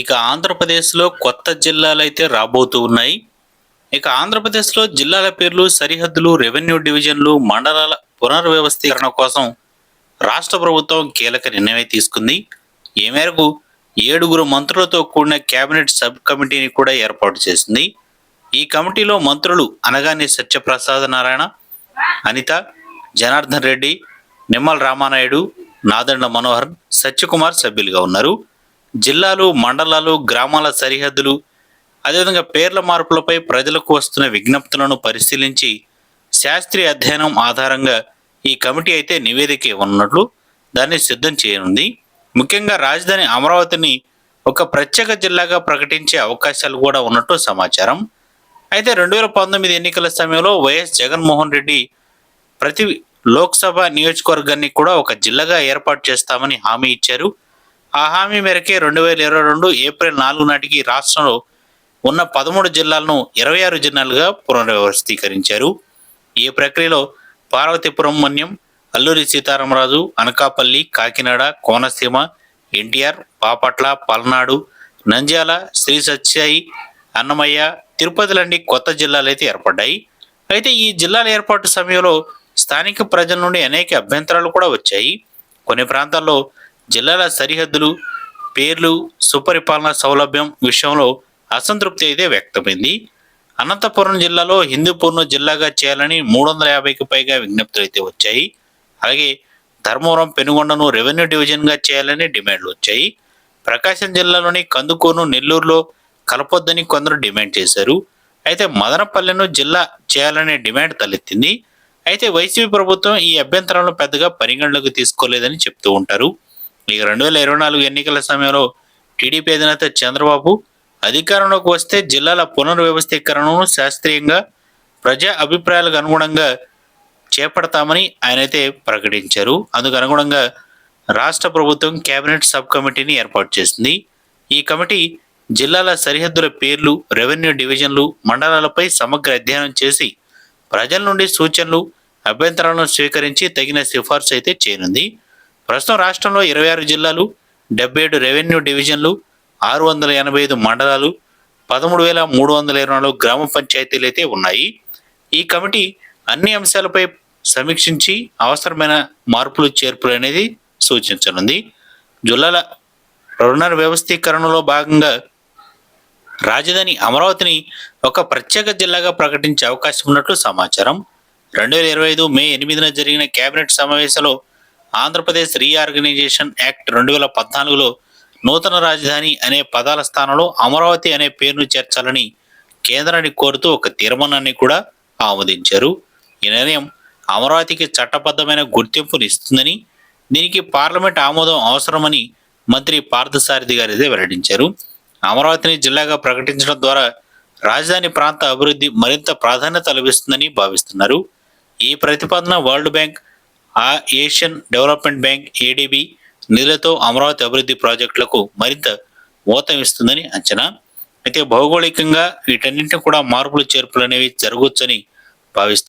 ఇక ఆంధ్రప్రదేశ్లో కొత్త జిల్లాలు అయితే రాబోతూ ఉన్నాయి. ఇక ఆంధ్రప్రదేశ్లో జిల్లాల పేర్లు సరిహద్దులు రెవెన్యూ డివిజన్లు మండలాల పునర్వ్యవస్థీకరణ కోసం రాష్ట్ర ప్రభుత్వం కీలక నిర్ణయం తీసుకుంది. ఈ మేరకు ఏడుగురు మంత్రులతో కూడిన కేబినెట్ సబ్ కమిటీని కూడా ఏర్పాటు చేసింది. ఈ కమిటీలో మంత్రులు అనగానే సత్యప్రసాద్ నారాయణ అనిత జనార్దన్ రెడ్డి నిమ్మల రామానాయుడు నాదండ మనోహర్ సత్యకుమార్ సభ్యులుగా ఉన్నారు. జిల్లాలు మండలాలు గ్రామాల సరిహద్దులు అదేవిధంగా పేర్ల మార్పులపై ప్రజలకు వస్తున్న విజ్ఞప్తులను పరిశీలించి శాస్త్రీయ అధ్యయనం ఆధారంగా ఈ కమిటీ అయితే నివేదిక ఉన్నట్లు దాన్ని సిద్ధం చేయనుంది. ముఖ్యంగా రాజధాని అమరావతిని ఒక ప్రత్యేక జిల్లాగా ప్రకటించే అవకాశాలు కూడా ఉన్నట్టు సమాచారం. అయితే రెండు వేల పంతొమ్మిది ఎన్నికల సమయంలో వైఎస్ జగన్మోహన్ రెడ్డి ప్రతి లోక్సభ నియోజకవర్గాన్ని కూడా ఒక జిల్లాగా ఏర్పాటు చేస్తామని హామీ ఇచ్చారు. ఆ హామీ మేరకే రెండు వేల ఇరవై రెండు ఏప్రిల్ నాలుగు నాటికి రాష్ట్రంలో ఉన్న పదమూడు జిల్లాలను ఇరవై ఆరు జిల్లాలుగా పునర్వ్యవస్థీకరించారు. ఈ ప్రక్రియలో పార్వతీపురం మన్యం అల్లూరి సీతారామరాజు అనకాపల్లి కాకినాడ కోనసీమ ఎన్టీఆర్ బాపట్ల పల్నాడు నంద్యాల శ్రీ సత్యాయి అన్నమయ్య తిరుపతి లాంటి కొత్త జిల్లాలు అయితే ఏర్పడ్డాయి. అయితే ఈ జిల్లాల ఏర్పాటు సమయంలో స్థానిక ప్రజల నుండి అనేక అభ్యంతరాలు కూడా వచ్చాయి. కొన్ని ప్రాంతాల్లో జిల్లాల సరిహద్దులు పేర్లు సుపరిపాలన సౌలభ్యం విషయంలో అసంతృప్తి అయితే వ్యక్తమైంది. అనంతపురం జిల్లాలో హిందూపూర్ను జిల్లాగా చేయాలని మూడు వందల యాభైకి పైగా విజ్ఞప్తులు అయితే వచ్చాయి. అలాగే ధర్మవరం పెనుగొండను రెవెన్యూ డివిజన్గా చేయాలని డిమాండ్లు వచ్చాయి. ప్రకాశం జిల్లాలోని కందుకూరును నెల్లూరులో కలపొద్దని కొందరు డిమాండ్ చేశారు. అయితే మదనపల్లెను జిల్లా చేయాలనే డిమాండ్ తలెత్తింది. అయితే వైసీపీ ప్రభుత్వం ఈ అభ్యంతరాలను పెద్దగా పరిగణలోకి తీసుకోలేదని చెప్తూ ఉంటారు. ఇక రెండు వేల ఇరవై నాలుగు ఎన్నికల సమయంలో టీడీపీ అధినేత చంద్రబాబు అధికారంలోకి వస్తే జిల్లాల పునర్వ్యవస్థీకరణను శాస్త్రీయంగా ప్రజా అభిప్రాయాలకు అనుగుణంగా చేపడతామని ఆయనైతే ప్రకటించారు. అందుకు అనుగుణంగా రాష్ట్ర ప్రభుత్వం కేబినెట్ సబ్ కమిటీని ఏర్పాటు చేసింది. ఈ కమిటీ జిల్లాల సరిహద్దుల పేర్లు రెవెన్యూ డివిజన్లు మండలాలపై సమగ్ర అధ్యయనం చేసి ప్రజల నుండి సూచనలు అభ్యంతరాలను స్వీకరించి తగిన సిఫార్సు అయితే చేయనుంది. ప్రస్తుతం రాష్ట్రంలో ఇరవై ఆరు జిల్లాలు డెబ్బై ఏడు రెవెన్యూ డివిజన్లు ఆరు వందల ఎనభై ఐదు మండలాలు పదమూడు వేల మూడు వందల ఇరవై నాలుగు గ్రామ పంచాయతీలు అయితే ఉన్నాయి. ఈ కమిటీ అన్ని అంశాలపై సమీక్షించి అవసరమైన మార్పులు చేర్పులు అనేది సూచించనుంది. జిల్లాల రుణ వ్యవస్థీకరణలో భాగంగా రాజధాని అమరావతిని ఒక ప్రత్యేక జిల్లాగా ప్రకటించే అవకాశం ఉన్నట్లు సమాచారం. రెండు వేల ఇరవై ఐదు మే ఎనిమిదిన జరిగిన కేబినెట్ సమావేశంలో ఆంధ్రప్రదేశ్ రీఆర్గనైజేషన్ యాక్ట్ రెండు వేల పద్నాలుగులో నూతన రాజధాని అనే పదాల స్థానంలో అమరావతి అనే పేరును చేర్చాలని కేంద్రాన్ని కోరుతూ ఒక తీర్మానాన్ని కూడా ఆమోదించారు. ఈ నిర్ణయం అమరావతికి చట్టబద్ధమైన గుర్తింపునిస్తుందని దీనికి పార్లమెంట్ ఆమోదం అవసరమని మంత్రి పార్థసారథి గారు అయితే వెల్లడించారు. అమరావతిని జిల్లాగా ప్రకటించడం ద్వారా రాజధాని ప్రాంత అభివృద్ధి మరింత ప్రాధాన్యత లభిస్తుందని భావిస్తున్నారు. ఈ ప్రతిపాదన వరల్డ్ బ్యాంక్ ఆ ఏషియన్ డెవలప్మెంట్ బ్యాంక్ ఏడీబీ నిధులతో అమరావతి అభివృద్ధి ప్రాజెక్టులకు మరింత ఊతం ఇస్తుందని అంచనా. అయితే భౌగోళికంగా వీటన్నింటినీ కూడా మార్పులు చేర్పులు అనేవి జరగవచ్చని భావిస్తారు